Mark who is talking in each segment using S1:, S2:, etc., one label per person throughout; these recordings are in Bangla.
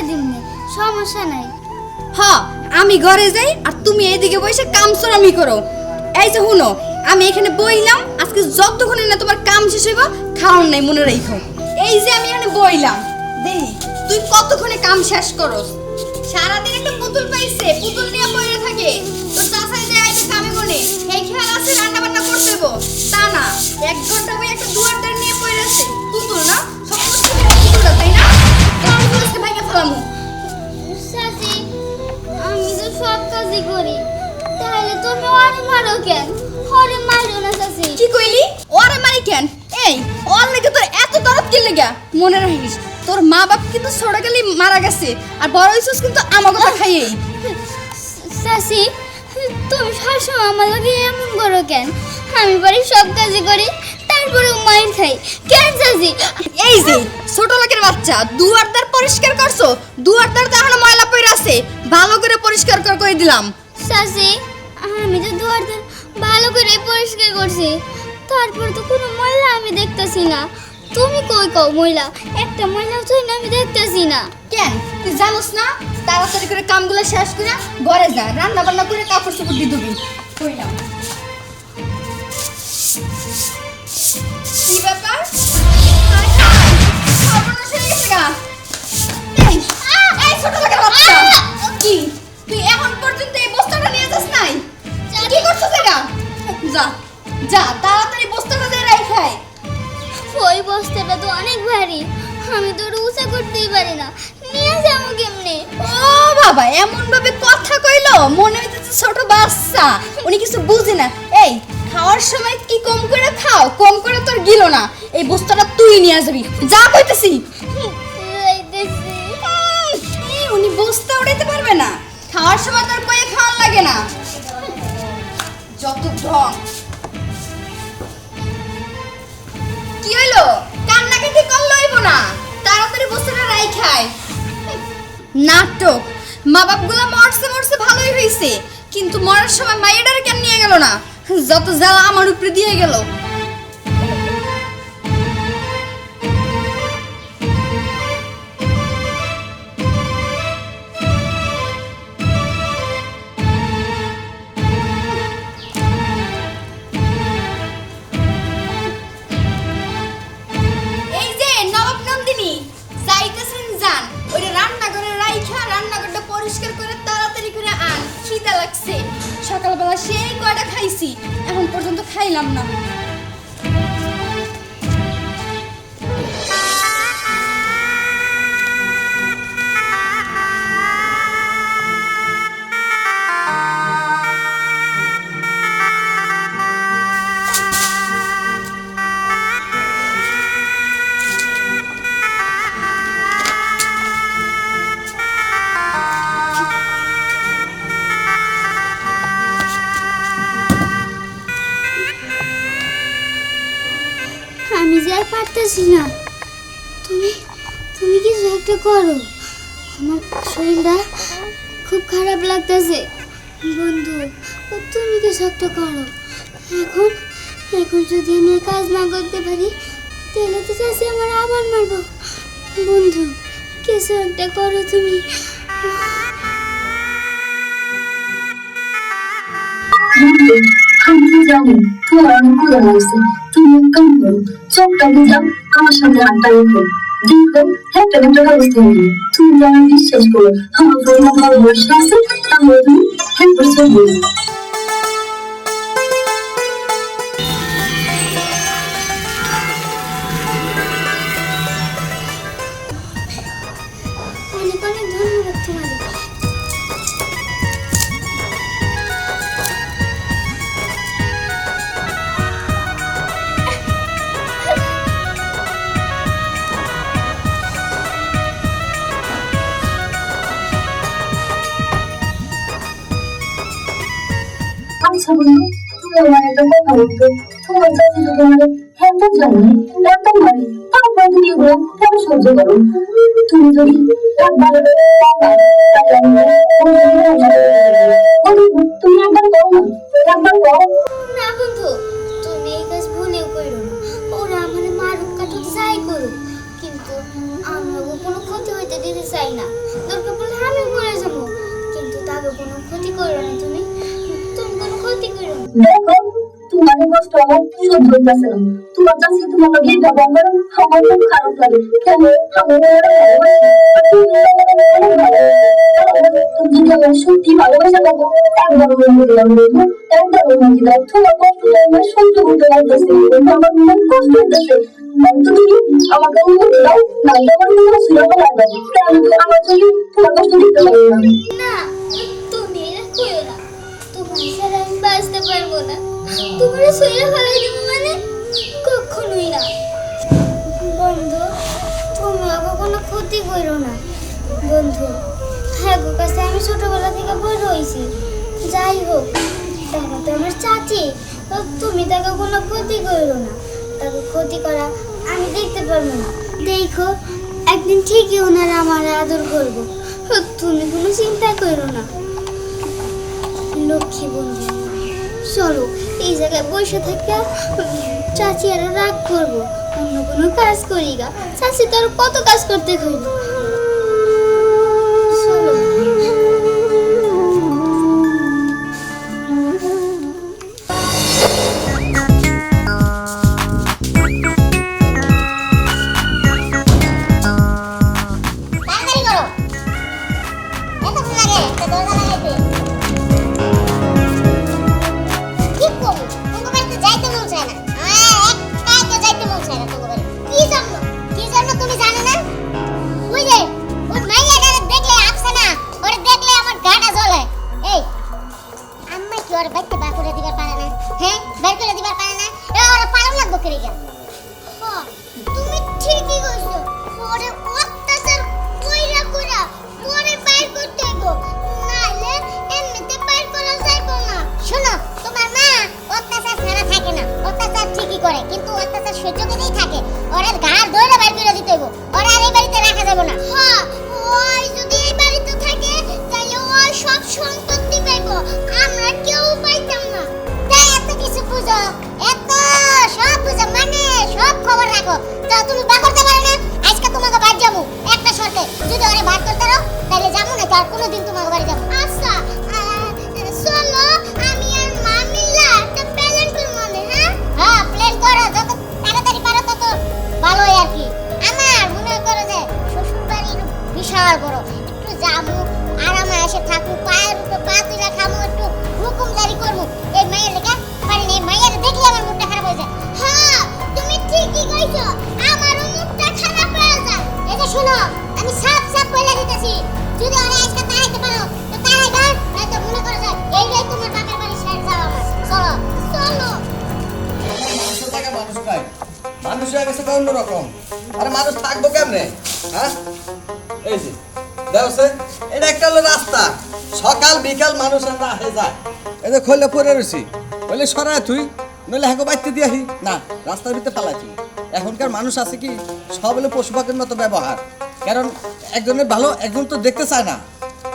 S1: করে দিমনি সমস্যা নাই।
S2: হ, আমি ঘরে যাই আর তুমি এইদিকে বসে কাম আমি করো। এই যে শুনো, আমি এখানে বইলাম, আজকে যতক্ষণে না তোমার কাম শেষ হইব, খাওয়ার নাই মনে রাখো এই যে আমি এখানে বইলাম দেই তুই কতক্ষণে কাম শেষ করস? সারাদিন একটা পুতুল পাইছে, পুতুল নিয়ে পড়ে থাকে। তোর চাচাই যে আইতে কামে গনে এই খেয়াল আছে রান্না বান্না করতে হইব? তা না, এক ঘণ্টা বই একটা দুয়ারদার নিয়ে পড়ে আছে, পুতুল না? সমস্ত পুতুলটা তাই না? আজকে ভাইয়া
S1: আমি তো সব কাজই করি। তাহলে তুমি অরে মারো কেন? অরে মারো না চাচি।
S2: কি কইলি? ওরে মারি কেন? এই ওর লেগে তোর এত দরদ কি লেগা? মনে রাখিস তোর মা বাপ কিন্তু ছোটকালে মারা গেছে আর বড় হইছিস কিন্তু আমার কথা খাইয়েই।
S1: চাচি তুমি সবসময় আমার লগে এমন করো কেন? আমি বাড়ির সব কাজই করি তারপরেও মাইর খাই। কেন চাচি?
S2: এই যে ছোট লোকের বাচ্চা দুয়ারদার পরিষ্কার করছ? দুয়ারদার তো এখনও ময়লা পড়ে আছে। ভালো করে পরিষ্কার কর করে দিলাম?
S1: চাচি আমি তো দুয়ার দুয়ার ভালো করে পরিষ্কার করছি। তারপর তো কোনো ময়লা আমি দেখতেছি না। তুমি কই কও ময়লা? একটা ময়লাও তো আমি দেখতেছি না।
S2: কেন? তুই জানোস না? তাড়াতাড়ি করে কামগুলো শেষ করে ঘরে যা রান্না বান্না করে কাপড় চোপড় দিয়ে দিবি কইলাম লোকের বাচ্চা, কি? তুই এখন পর্যন্ত এই বস্তাটা নিয়ে যাস নাই? কি করছিস এটা? যা যা তাড়াতাড়ি বস্তাটা দিয়ে রাখাই
S1: ওই বস্তাটা তো অনেক ভারী। আমি তো রুসা করতেই পারি না। নিয়ে যাব কেমনে
S2: ও বাবা এমন ভাবে কথা কইলো? মনে হইতেছে ছোট বাচ্চা। উনি কিছু বুঝে না। এই খাওয়ার সময় কি কম করে খাও? কম করে তোর গিলো না। এই বস্তাটা তুই নিয়ে যাবি। যা কইতেছি। উনি বস্তা উড়াইতে পারবে না। খাওয়ার সময় তোর কয়ে খাওয়ার লাগে না। যত ঢং কি হইল? কান্নাকাটি করলে হইব না? তাড়াতাড়ি বস্তাটা রাই খায়। নাটক। মা বাপগুলা মরছে মরছে ভালোই হয়েছে কিন্তু মরার সময় মায়েরারে কেন নিয়ে গেল না? যত জ্বালা আমার উপরে দিয়ে গেল। সেই কয়টা খাইছি এখন পর্যন্ত খাইলাম না।
S1: আর পারতেছি না। তুমি তুমি কিছু একটা করো। আমার শরীরটা খুব খারাপ লাগতেছে। বন্ধু, তুমি কিছু একটা করো। এখন এখন যদি আমি কাজ না করতে পারি, তাহলে তো চাষি আমার আবার মারবো। বন্ধু, কিছু একটা করো তুমি।
S3: আমি জানি তোমার অনুকূল হয়েছে তুমি এক কাম করো চোখটা বুঝাও আমার সাথে হাতটা রেখো দেখো একটা একটা ব্যবস্থা নেই তুমি যে আমার বিশ্বাস করো আমার উপর আমার ভরসা আছে তাহলে তুমি হ্যাঁ করছ
S1: অনেক
S3: বন্ধু, তুমি আমার একটা কথা বলতো তোমার চাষি তো তোমার হ্যাঁ অত্যাচার নয় একদম মানে তারপর তুমি এগুলো কেন সহ্য করো তুমি যদি একবার তুমি একবার করো একবার করো
S1: আমার কিন্তু আমরা কোনো ক্ষতি হইতে দিতে চাই না। দরকার আমি মরে যাব, কিন্তু তাকে কোনো ক্ষতি করো না তুমি।
S3: দেখো তোমার কষ্ট আমার সহ্য হইতেছে না তোমার কাছে তোমার লগে এটা বন্ধ আমার খুব খারাপ লাগে কেন তুমি আমার সত্যি ভালোবাসা থাকো একবার অনুমতি দাও বন্ধু একবার অনুমতি দাও তোমার কষ্ট আমার সহ্য করতে পারতেছে আমার মন কষ্ট হইতেছে আমাকে অনুমতি দাও না। তোমার মনে আমার জন্য তোমার কষ্ট দিতে পারব
S1: করো বাঁচতে পারব না। তোমার শরীরে ফেলাই দেবো মানে কখনোই না। বন্ধু, তুমি আমাকে কোনো ক্ষতি করো না। বন্ধু হ্যাঁ গো, কাছে আমি ছোটবেলা থেকে বড় হয়েছি। যাই হোক তাকে তো আমার চাচি তুমি তাকে কোনো ক্ষতি করো না। তাকে ক্ষতি করা আমি দেখতে পারব না। দেখো, একদিন ঠিকই ওনারা আমার আদর করব। তুমি কোনো চিন্তা করো না। লক্ষ্মী বন্ধু চলো, এই জায়গায় বসে থেকে। চাচি আর রাগ করব। অন্য কোনো কাজ করি গা। চাচি তো আর কত কাজ করতে হইব
S4: করে। কিন্তু অত্যাচার সহ্য করেই থাকে। ওরা গা ধরে বাইর করে দিতে হইব। আরে
S5: মানুষ থাকব কেমনে? হ্যাঁ? এই যে দেখছে এটা একটা হলো রাস্তা। সকাল, বিকাল মানুষ আমরা যায়। এই যে খোলে রয়েছি। বলে সরায় তুই, নইলে হ্যাঁ না, রাস্তার ভিতরে ফালাইছি এখনকার মানুষ আছে কি, সব হলো পশু পাখির মতো ব্যবহার। কারণ একজনের ভালো, একজন তো দেখতে চায় না।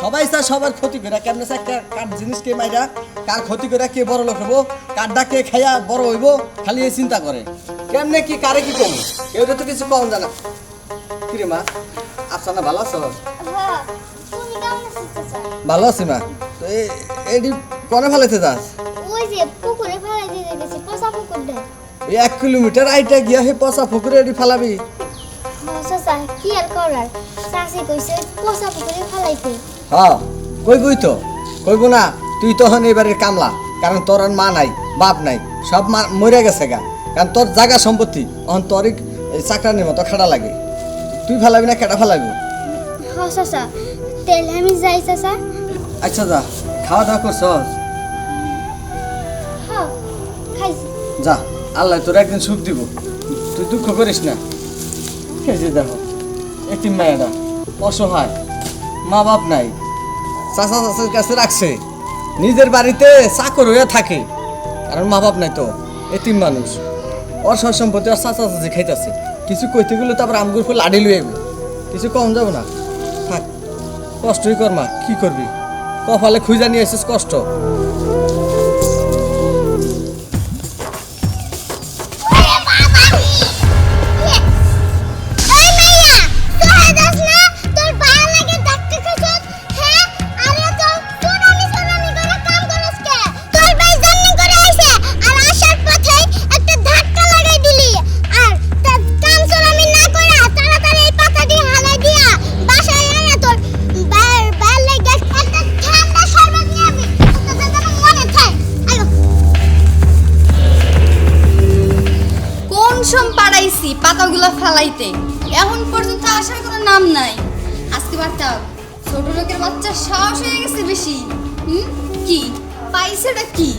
S5: সবাই চায় সবার ক্ষতি করে। কেমনে কে- কার জিনিস কে মাইরা, কার ক্ষতি করে, কে বড় লোক হব কারটা কে খাইয়া বড় হইব, খালি এই চিন্তা করে। কেমনে কি, কারে কি কম কেউ তো কিছু কম জানা। কিরে মা আফসানা ভালো আছো? ভালো আছি মা। তো এডি কনে ফেলাইতে যাস?
S1: ওই যে পুকুরে ফেলাই দিয়ে গেছে পচা পুকুরটা
S5: এই এক কিলোমিটার আইটা গিয়া হে পচা পুকুরে এডি ফেলাবি।
S1: কি আর করার? চাষি কইছে পচা পুকুরে ফেলাইতে।
S5: হ্যাঁ কইবই তো? কইব না তুই তখন এবারের কামলা কারণ তোর আর মা নাই বাপ নাই সব মা মরে গেছে গা। কারণ তোর জায়গা সম্পত্তি অহন তোর চাকরানির মতো খাড়া লাগে। তুই ফেলাবি না কেটা ফেলাবি?
S1: হ আমি যাই চাচা।
S5: আচ্ছা যা খাওয়া দাওয়া করছ
S1: হ খাইছি।
S5: যা আল্লাহ তোর একদিন সুখ দিব। তুই দুঃখ করিস না। দেখো এতিম মায়েরা অসহায়। মা বাপ নাই, চাচা চাচার কাছে রাখছে, নিজের বাড়িতে চাকর হয়ে থাকে, কারণ মা বাপ নাই তো এতিম মানুষ। ওর সব সম্পত্তি ওর চাচা চাচি খাইতেছে। কিছু কইতে গেলে তারপর আমগুর ফুল আডি লুয়ে কিছু কম যাব না। থাক, কষ্টই কর মা, কি করবি? কপালে খুঁজা নিয়ে এসেছিস কষ্ট।
S2: পাড়াইছি পাতাগুলো ফেলাইতে। এখন পর্যন্ত আসার কোনো নাম নাই। আজকে বার্তা ছোট লোকের বাচ্চা সাহস হয়ে গেছে বেশি। হুম? কি? পাইছেটা কি?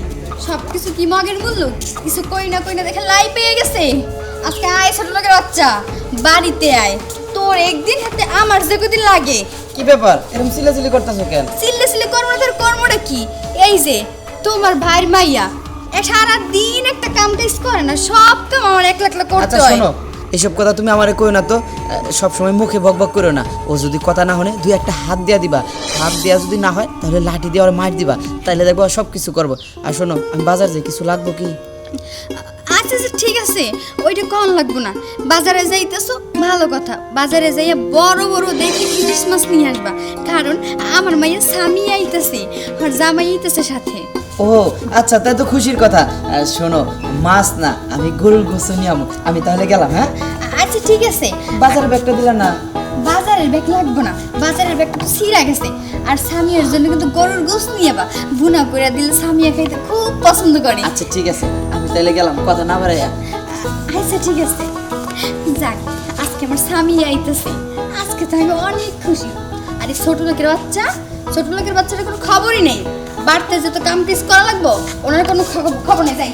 S2: সব কিছু কি মগের মূল্য? কিছু কই না কই না দেখে লাই পেয়ে গেছে। আজকে আয় ছোট লোকের বাচ্চা বাড়িতে আয়। তোর একদিন হাতে আমার যে কদিন লাগে।
S6: কি ব্যাপার? এরকম চিল্লাচিল্লি করতেছো কেন?
S2: সিল্লে কর্ম তোর কর্মটা কি? এই যে তোমার ভাইয়ের মাইয়া এ সারা দিন একটা কাম কাজ করে না সব কাম আমার একলা একলা করতে
S6: আচ্ছা
S2: হয়।
S6: শোনো এসব কথা তুমি আমারে কইও না তো। সব সময় মুখে বক বক করো না। ও যদি কথা না হনে দুই একটা হাত দিয়া দিবা। হাত দেয়া যদি না হয় তাহলে লাঠি দিয়ে ওর মার দিবা। তাহলে দেখব সব কিছু করব। আর শোনো আমি বাজার যাই কিছু লাগবো কি?
S2: আচ্ছা আচ্ছা ঠিক আছে। ওইটা কম লাগবো না। বাজারে যাইতেছো ভালো কথা। বাজারে যাইয়া বড় বড় দেখে ইলিশ মাছ নিয়ে আসবা। কারণ আমার মাইয়া স্বামী আইতেছে আর জামাই আইতেছে সাথে।
S6: ও আচ্ছা তাই তো খুশির কথা। শোনো মাছ না আমি গরুর গোসল নিয়ে আমি। তাহলে গেলাম হ্যাঁ?
S2: আচ্ছা ঠিক আছে।
S6: বাজারের ব্যাগটা দিলা না?
S2: বাজারের ব্যাগ লাগবো না। বাজারের ব্যাগটা তো ছিঁড়া গেছে। আর স্বামীর জন্য কিন্তু গরুর গোস নিয়ে বা বুনা করে দিলে স্বামীয়া খাইতে খুব পছন্দ করে।
S6: আচ্ছা ঠিক আছে। আমি তাহলে গেলাম কথা না বাড়াইয়া।
S2: আচ্ছা ঠিক আছে। যাক আজকে আমার স্বামী আইতেছে। আজকে তো আমি অনেক খুশি। আরে ছোট লোকের বাচ্চা ছোট লোকের বাচ্চাটা কোনো খবরই নেই। বাড়তে যেত কাম পিস করা লাগবো? ওনার কোনো খবর নেই যাই।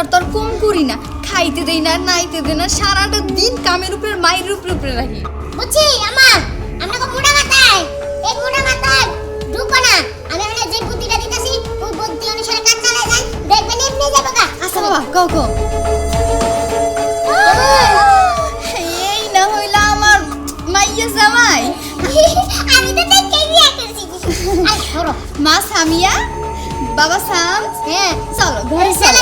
S2: অত্যাচার তো আর কম করি না। খাইতে দেই না নাইতে দেই না সারাটা দিন কামের উপরে মায়ের উপরে উপরে রাখি।
S4: বুঝছি? আমা আমরা তো মুড়া মাথায়। এই মুড়া মাথায় ঢুকো না। আমি মানে যে বুদ্ধিটা দিতেছি ওই বুদ্ধি অনুসারে কাজ যান দেখবেন এমনি যাবে
S2: আচ্ছা বাবা গো গো। এই না হইলা আমার মাইয়া জামাই।
S4: আমি তো দেখেই বিয়া করছি।
S2: মা সামিয়া? বাবা সাম
S4: হ্যাঁ
S2: চলো। ঘরে
S4: চলো।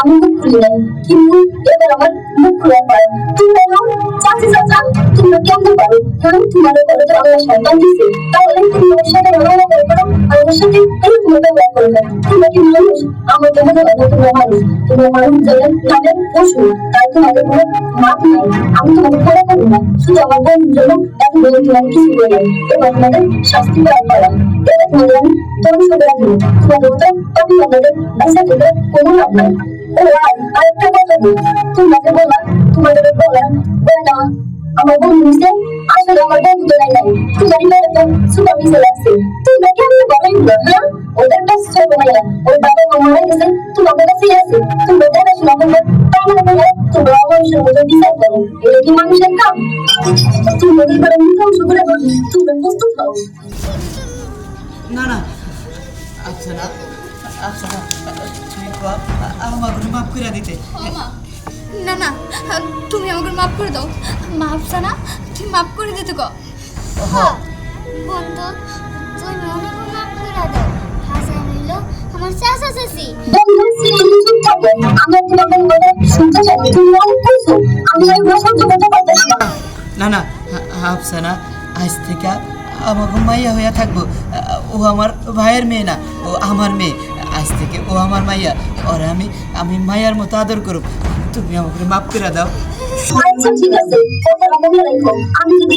S2: আমি
S3: মুখ খুলি নাই কিন্তু এবার আমার মুখ খোলা পায় তোমরা তোমরা ঘরে তো আল্লাহ সন্তান দিছে তাহলে করো করো তোমরা আমার তোমরা তোমরা আমি করব না শুধু আমার বন্ধুর জন্য এত বলে তোমার কিছু বলে এবার তোমাদের শাস্তি করার পালা এবার তোমাদের আমি ধ্বংস করে আমাদের বাসা থেকে কোনো লাভ নাই আরেকটা কথা তোমাকে বলা তোমাদের বলা বলে আমার বন্ধু নিছে আসলে আমার বন্ধু তো নাই নাই তোমারই মেয়ে তো সুপার মিসে লাগছে তোমরা কেমন বলেন হ্যাঁ ওদের কাছে ছোট মাইয়া ওর বাবা মা মারা গেছে তোমাদের কাছেই আছে তোমরা দেখাশোনা করবে তাই না বলে তোমরা মানুষের মতো বিচার করো এটা কি মানুষের কাম তোমাদের করে ধ্বংস করে। তোমরা প্রস্তুত হও
S6: না না আচ্ছা না আচ্ছা তুমি আমার মাফ করে দিতে।
S2: না না তুমি আমাকে মাফ করে দাও। না তুমি মাফ করে দিতে কো।
S1: হ্যাঁ বন্ধু তুমি অনেক মাফ করে দাও। হাসান হইল আমার চাচা চাচি।
S3: বন্ধু সিনেমা চুপ থাকো আমরা তোমাদের কথা শুনতে চাই। তুমি আমি আর সহ্য করতে পারতেছি না।
S6: না না আফসানা আজ থেকে আমাকে মাইয়া হইয়া থাকব। ও আমার ভাইয়ের মেয়ে না ও আমার মেয়ে। আজ থেকে ও আমার মাইয়া, ওরা আমি আমি মায়ার মতো আদর করব তুমি আমাকে মাফ করে দাও।
S3: আচ্ছা ঠিক আছে। আমি যদি